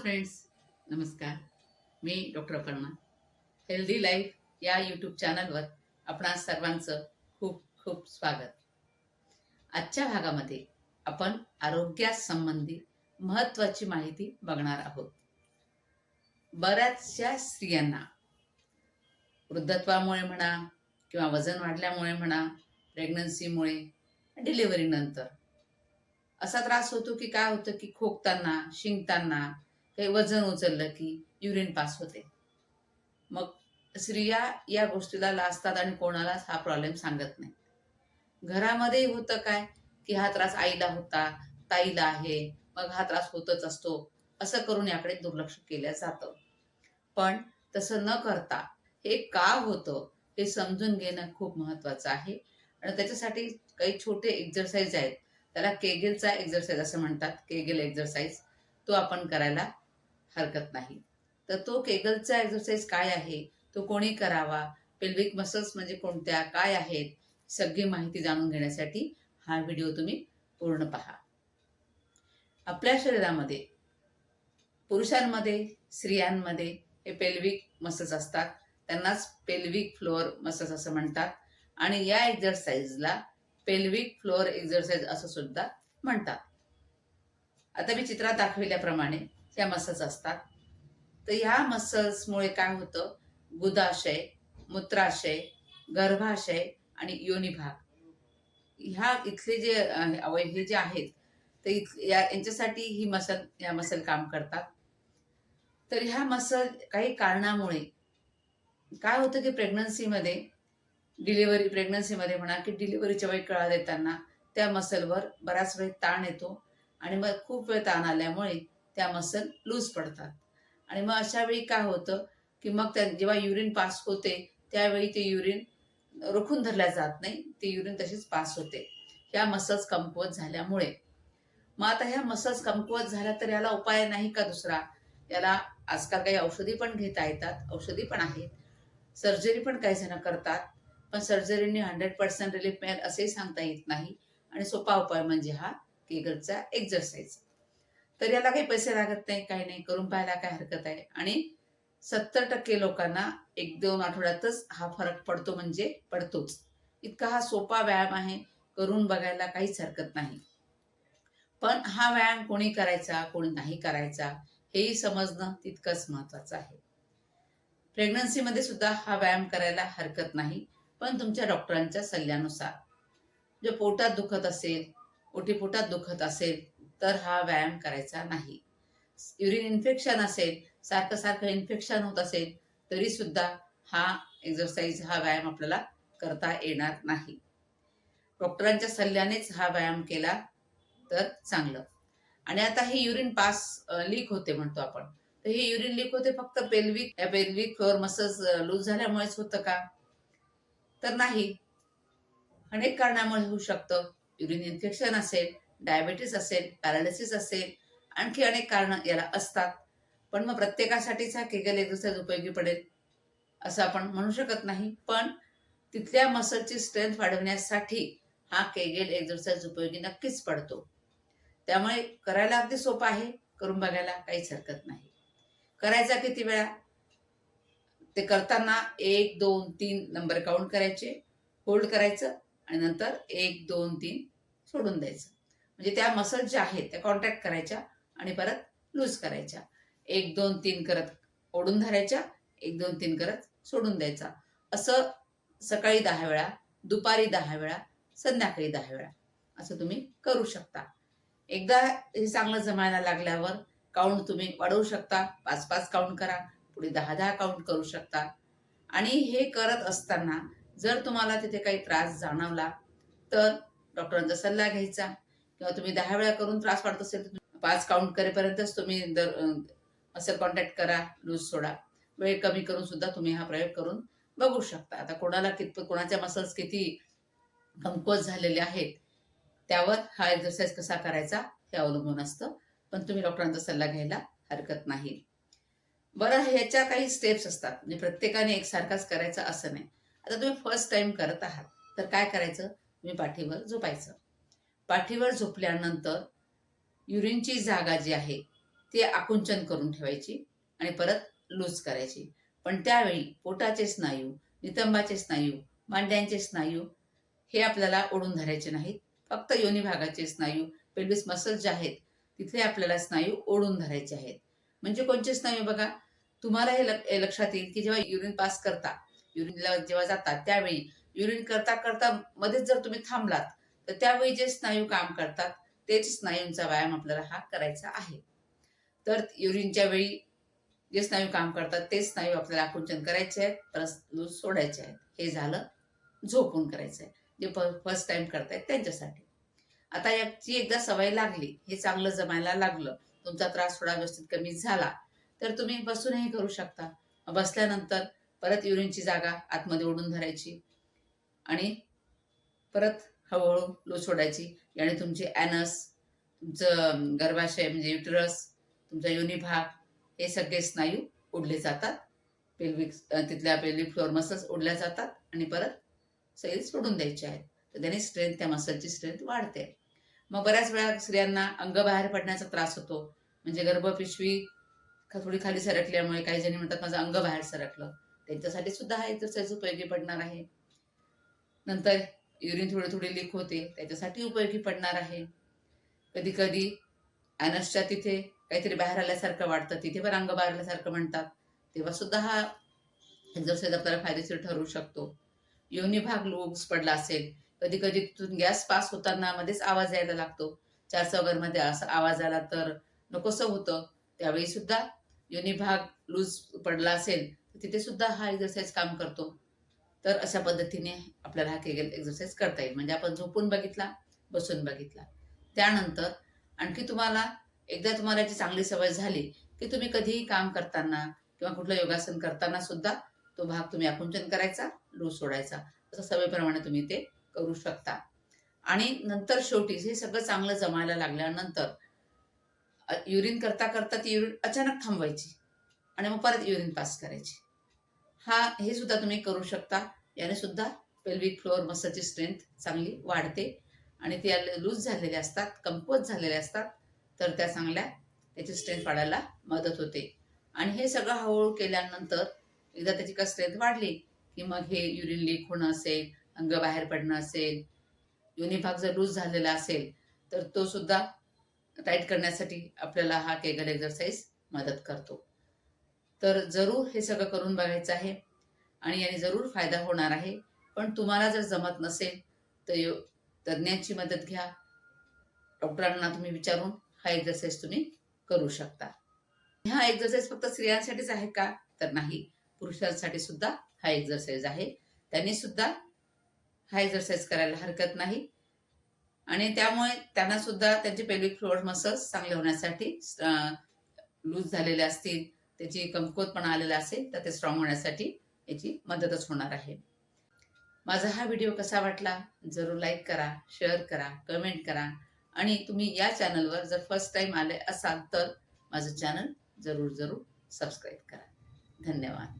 Friends नमस्कार. मी doctor Aparna. Healthy life या यूट्यूब चॅनलवर आपणा सर्वांचं खूप खूप स्वागत. आजच्या भागामध्ये आपण आरोग्यासंबंधी महत्त्वाची माहिती बघणार आहोत. बऱ्याचशा स्त्रियांना वृद्धत्वामुळे म्हणा किंवा वजन वाढल्यामुळे म्हणा प्रेग्नन्सीमुळे डिलिव्हरीनंतर असा त्रास होतो की काय होतं की खोकताना शिंकताना काही वजन उचललं की युरिन पास होते. मग स्त्रिया या गोष्टीला लाजतात आणि कोणालाच हा प्रॉब्लेम सांगत नाही. घरामध्ये होतं काय? की हा त्रास आईला होता ताईला आहे मग हा त्रास होतच असतो. असं करून याकडे दुर्लक्ष केलं जातं. पण तसं न करता हे का होतं हे समजून घेणं खूप महत्वाचं आहे. आणि त्याच्यासाठी काही छोटे एक्झरसाईज आहेत. त्याला केगेलचा एक्झरसाईज असं म्हणतात. केगेल एक्झरसाईज तो आपण करायला हरकत नाही. तर तो केगलचा एक्झरसाइज काय आहे? तो कोणी करावा? पेल्विक मसल्स म्हणजे कोणत्या? काय आहेत? सगळी माहिती जाणून घेण्यासाठी हा व्हिडिओ तुम्ही पूर्ण पहा. आपल्या शरीरामध्ये पुरुषांमध्ये स्त्रियांमध्ये हे पेल्विक मसल्स असतात. त्यांनाच पेल्विक फ्लोअर मसल्स असं म्हणतात. आणि या एक्झरसाइजला पेल्विक फ्लोअर एक्झरसाइज असं सुद्धा म्हणतात. आता मी चित्रात दाखविल्याप्रमाणे ह्या मसल्स असतात. तर ह्या मसल्समुळे काय होतं? गुदाशय मूत्राशय गर्भाशय आणि योनिभाग. ह्या इथले जे अं, हे जे आहेत तर या यांच्यासाठी ही मसल या मसल काम करतात. तर ह्या मसल काही कारणामुळे काय होतं की प्रेग्नन्सीमध्ये डिलिव्हरी प्रेग्नन्सीमध्ये म्हणा की डिलिव्हरीच्या वेळी कळा देताना त्या मसलवर बराच वेळ ताण येतो आणि मग खूप वेळ ताण आल्यामुळे त्या मसल लूज पडतात. आणि मग अशा वेळी काय होतं की मग त्या जेव्हा युरिन पास होते त्यावेळी ते युरिन रोखून धरल्या जात नाही. ते युरिन तशीच पास होते. ह्या मसल्स कमकुवत झाल्यामुळे. मग आता ह्या मसल्स कमकुवत झाल्या तर याला उपाय नाही का दुसरा? याला आजकाल काही औषधी पण घेता येतात. औषधी पण आहेत. सर्जरी पण काही जण करतात. पण सर्जरीने हंड्रेड पर्सेंट रिलीफ मिळेल असेही सांगता येत नाही. आणि सोपा उपाय म्हणजे हा केगलचा एक्झरसाइज तर याला काही पैसे लागत नाही काही नाही. करून पाहायला काय हरकत आहे? आणि सत्तर टक्के लोकांना एक दोन आठवड्यातच हा फरक पडतो म्हणजे पडतोच. इतका हा सोपा व्यायाम आहे. करून बघायला काहीच हरकत नाही. पण हा व्यायाम कोणी करायचा कोणी नाही करायचा हेही समजणं तितकंच महत्वाचं आहे. प्रेग्नन्सीमध्ये सुद्धा हा व्यायाम करायला हरकत नाही पण तुमच्या डॉक्टरांच्या सल्ल्यानुसार. जो पोटात दुखत असेल ओटीपोटात दुखत असेल तर हा व्यायाम करायचा नाही. युरिन इन्फेक्शन असेल सारखं सारखं इन्फेक्शन होत असेल तरी सुद्धा हा एक्झरसाइज हा व्यायाम आपल्याला करता येणार नाही. डॉक्टरांच्या सल्ल्यानेच हा व्यायाम केला तर चांगलं. आणि आता हे युरिन पास लीक होते म्हणतो आपण. तर हे युरिन लीक होते फक्त पेल्विक या पेल्विक फ्लोअर मसल्स लूज झाल्यामुळेच होतं का? तर नाही. अनेक कारणामुळे होऊ शकतं. युरिन इन्फेक्शन असेल डायबेटीस असेल पॅरालिसिस असेल आणखी अनेक कारणं याला असतात. पण मग प्रत्येकासाठीच हा केगल एक्सरसाइज उपयोगी पडेल असं आपण म्हणू शकत नाही. पण तिथल्या मसलची स्ट्रेंथ वाढवण्यासाठी हा केगेल एक्झरसाइज उपयोगी नक्कीच पडतो. त्यामुळे करायला अगदी सोपं आहे करून बघायला काहीच हरकत नाही. करायचा किती वेळा? ते करताना एक दोन तीन नंबर काउंट करायचे होल्ड करायचं आणि नंतर एक दोन तीन सोडून द्यायचं. म्हणजे त्या मसल ज्या आहेत त्या कॉन्टॅक्ट करायच्या आणि परत लूज करायच्या. एक दोन तीन करत ओढून धरायच्या एक दोन तीन करत सोडून द्यायचा. असं सकाळी दहा वेळा दुपारी दहा वेळा संध्याकाळी दहा वेळा असं तुम्ही करू शकता. एकदा हे चांगलं जमायला लागल्यावर काउंट तुम्ही वाढवू शकता. पाच पाच काउंट करा पुढे दहा दहा काउंट करू शकता. आणि हे करत असताना जर तुम्हाला तिथे काही त्रास जाणवला तर डॉक्टरांचा सल्ला घ्यायचा. किंवा तुम्ही दहा वेळा करून त्रास वाढत असेल तर पाच काउंट करेपर्यंतच तुम्ही दर असं कॉन्टॅक्ट करा लूज सोडा. वेळ कमी करून सुद्धा तुम्ही हा प्रयोग करून बघू शकता. आता कोणाला कित कोणाच्या मसल्स किती कमकुवत झालेले आहेत त्यावर हा एक्झरसाइज कसा करायचा हे अवलंबून असतं. पण तुम्ही डॉक्टरांचा सल्ला घ्यायला हरकत नाही. बरं ह्याच्या काही स्टेप्स असतात. म्हणजे प्रत्येकाने एकसारखाच करायचा असं नाही. आता तुम्ही फर्स्ट टाइम करत आहात. तर काय करायचं? तुम्ही पाठीवर झोपायचं. पाठीवर झोपल्यानंतर युरिनची जागा जी आहे ती आकुंचन करून ठेवायची आणि परत लूज करायची. पण त्यावेळी पोटाचे स्नायू नितंबाचे स्नायू मांड्यांचे स्नायू हे आपल्याला ओढून धरायचे नाहीत. फक्त योनी भागाचे स्नायू पेल्विस मसल्स जे आहेत तिथले आपल्याला स्नायू ओढून धरायचे आहेत. म्हणजे कोणते स्नायू बघा? तुम्हाला हे लक्ष लक्षात येईल की जेव्हा युरिन पास करता युरिनला जेव्हा जातात त्यावेळी युरिन करता करता मध्येच जर तुम्ही थांबलात तर त्यावेळी जे स्नायू काम करतात तेच स्नायूंचा व्यायाम आपल्याला हा करायचा आहे. तर युरिनच्या वेळी जे स्नायू काम करतात तेच स्नायू आपल्याला आकुंचन करायचे आहेत परत लूज सोडायचे आहेत. हे झालं झोपून करायचं आहे. जे फर्स्ट टाइम करतायत त्यांच्यासाठी. आता याची एकदा सवय लागली हे चांगलं जमायला लागलं तुमचा त्रास थोडा व्यवस्थित कमी झाला तर तुम्ही बसूनही करू शकता. बसल्यानंतर परत युरिनची जागा आतमध्ये ओढून धरायची आणि परत हळूहळू लूज सोडायची. याने तुमचे ॲनस तुमचं गर्भाशय म्हणजे युटरस तुमचा युनिभाग हे सगळे स्नायू ओढले जातात. पेल्विक तिथल्या पेल्विक फ्लोअर मसल्स ओढल्या जातात आणि परत सैल सोडून द्यायचे आहेत. तर त्याने स्ट्रेंथ त्या मसलची स्ट्रेंथ वाढते. मग बऱ्याच वेळा स्त्रियांना अंग बाहेर पडण्याचा त्रास होतो. म्हणजे गर्भपिशवी थोडी खाली सरकल्यामुळे काही जणी म्हणतात माझं अंग बाहेर सरकलं. त्यांच्यासाठी सुद्धा हा एक्सरसाइज उपयोगी पडणार आहे. नंतर युरिन थोडे थोडे लीक होते त्याच्यासाठी उपयोगी पडणार आहे. कधी कधी अनसच्या तिथे काहीतरी बाहेर आल्यासारखं वाटतं तिथे पण अंग बाहेर आल्यासारखं म्हणतात. तेव्हा सुद्धा हा एक्सरसाइज आपल्याला फायदेशीर ठरू शकतो. योनी भाग लूज पडला असेल कधी कधी तिथून गॅस पास होताना मध्येच आवाज यायला लागतो. चार चौघांमध्ये असा आवाज आला तर नकोसं होतं. त्यावेळी सुद्धा योनी भाग लूज पडला असेल तर तिथे सुद्धा हा एक्सरसाइज काम करतो. तर अशा पद्धतीने आपल्याला हा केगेल एक्सरसाइज करता येईल. म्हणजे आपण झोपून बघितला बसून बघितला. त्यानंतर आणखी तुम्हाला एकदा तुम्हाला याची चांगली सवय झाली की तुम्ही कधीही काम करताना किंवा कुठलं योगासन करताना सुद्धा तो भाग तुम्ही आकुंचन करायचा लूज सोडायचा. असं सवयीप्रमाणे तुम्ही ते करू शकता. आणि नंतर शेवटी हे सगळं चांगलं जमायला लागल्यानंतर युरिन करता करता ती युरिन अचानक थांबवायची आणि मग परत युरिन पास करायची. हा हे सुद्धा तुम्ही करू शकता. याने सुद्धा पेल्विक फ्लोअर मसलची स्ट्रेंथ चांगली वाढते. आणि ते लूज झालेले असतात कंपोज झालेले असतात तर त्या चांगल्या त्याची स्ट्रेंथ वाढायला मदत होते. आणि हे सगळं हळूहळू केल्यानंतर एकदा त्याची का स्ट्रेंथ वाढली की मग हे युरिन लीक होणं असेल अंग बाहेर पडणं असेल युनिभाग जर लूज झालेला असेल तर तो सुद्धा टाईट करण्यासाठी आपल्याला हा केगल एक्झरसाइज मदत करतो. तर जरूर हे सगळं करून बघायचं आहे. आणि याने जरूर फायदा होणार आहे. पण तुम्हाला जर जमत नसेल तर यो तज्ज्ञांची मदत घ्या. डॉक्टरांना तुम्ही विचारून हा एक्सरसाइज तुम्ही करू शकता. हा एक्सरसाइज फक्त स्त्रियांसाठीच आहे का? तर नाही. पुरुषांसाठी सुद्धा हा एक्सरसाइज आहे. त्यांनी सुद्धा हा एक्सरसाइज करायला हरकत नाही. आणि त्यामुळे त्यांना सुद्धा त्यांचे पेल्विक फ्लोअर मसल्स चांगले होण्यासाठी लूज झालेले असतील. त्याची कमकुवतपणा आलेला असेल तर ते स्ट्रॉंग होण्यासाठी याची मदतच होणार आहे. माझा हा व्हिडिओ कसा वाटला? जरूर लाईक करा शेअर करा कमेंट करा. आणि तुम्ही या चॅनलवर जर फर्स्ट टाइम आले असाल तर माझं चॅनल जरूर जरूर सबस्क्राईब करा. धन्यवाद.